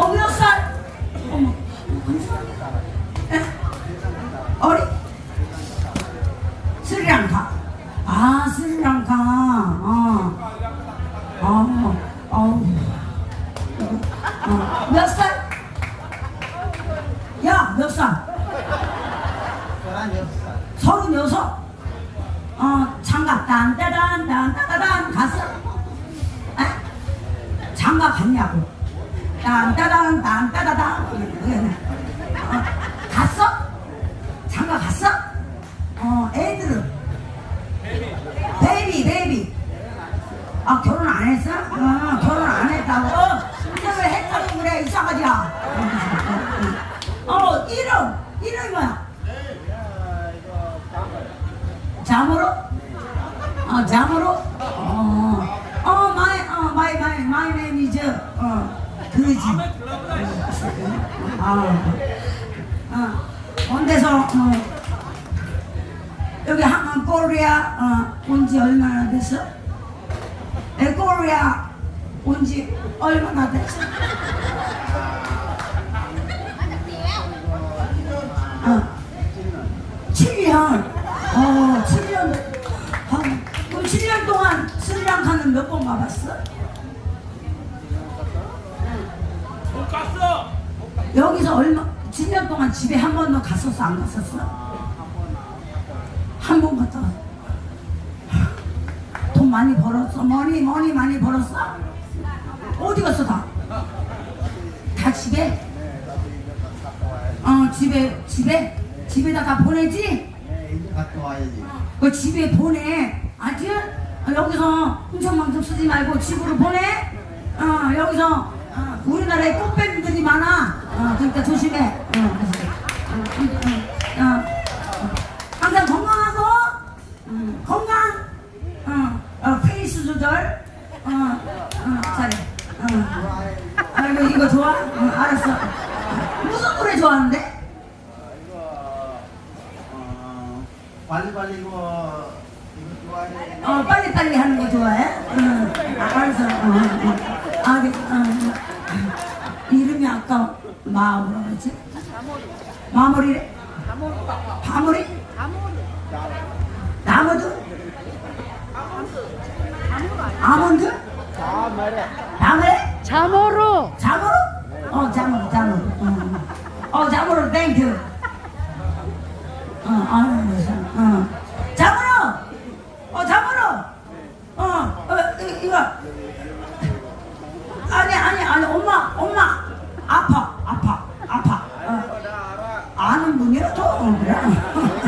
어, 몇 살? 어머? 어리? 스리랑카. 아, 스리랑카. 어. 어, 어. 어. 몇 살? 야, 몇 살? 서른여섯. 어, 장가 딴따단 딴따단 갔어? 에? 장가 갔냐고? 딴따단 딴따다단 어, 갔어? 장가 갔어? 어, 애들은? 베이비 베이비 아 결혼 안 했어? 어, 어 그지 아, 어 온데서 어 여기 한강 코리아 어, 온지 얼마나 됐어? 에 코리아 온지 얼마나 됐어? 어. 7년. 어, 7년. 어, 그럼 7년 동안 스리랑카는 몇 번 가봤어? 여기서 얼마, 7년 동안 집에 한 번도 갔었어? 안 갔었어? 한 번 갔다 왔어. 돈 많이 벌었어? 머니, 머니 많이 벌었어? 어디 갔어, 다? 다 집에? 어, 집에, 집에? 집에다 다 보내지? 갔다 와야지. 그 집에 보내. 어, 여기서 hun청망청 쓰지 말고 집으로 보내. 어, 여기서 어, 우리나라에 꽃뱀들이 많아. 어, 그러니까 조심해. 어, 어, 어, 어, 어. 항상 건강하고 음, 건강. 어, 어, 페이스 조절. 어, 어, 잘해. 어. 아이고 이거 좋아? 어, 알았어. 무슨 노래 좋아하는데? 이거 어 빨리 빨리 이거 이거 좋아해. 어, 빨리 빨리 하는 거 좋아해? 응. 아, 알았어. 어, 어. 아, 그, 어. 이름이 아까 마, 뭐라 그랬지? 마무리래? 바무리? 나무드? 아몬드? 나무래? 잠으로 자무로? 어, 자무로, 자무로. 어, 어 자무로, 땡큐. 엄마. 아파, 아파, 아파. 어. 아는? 어, 그래.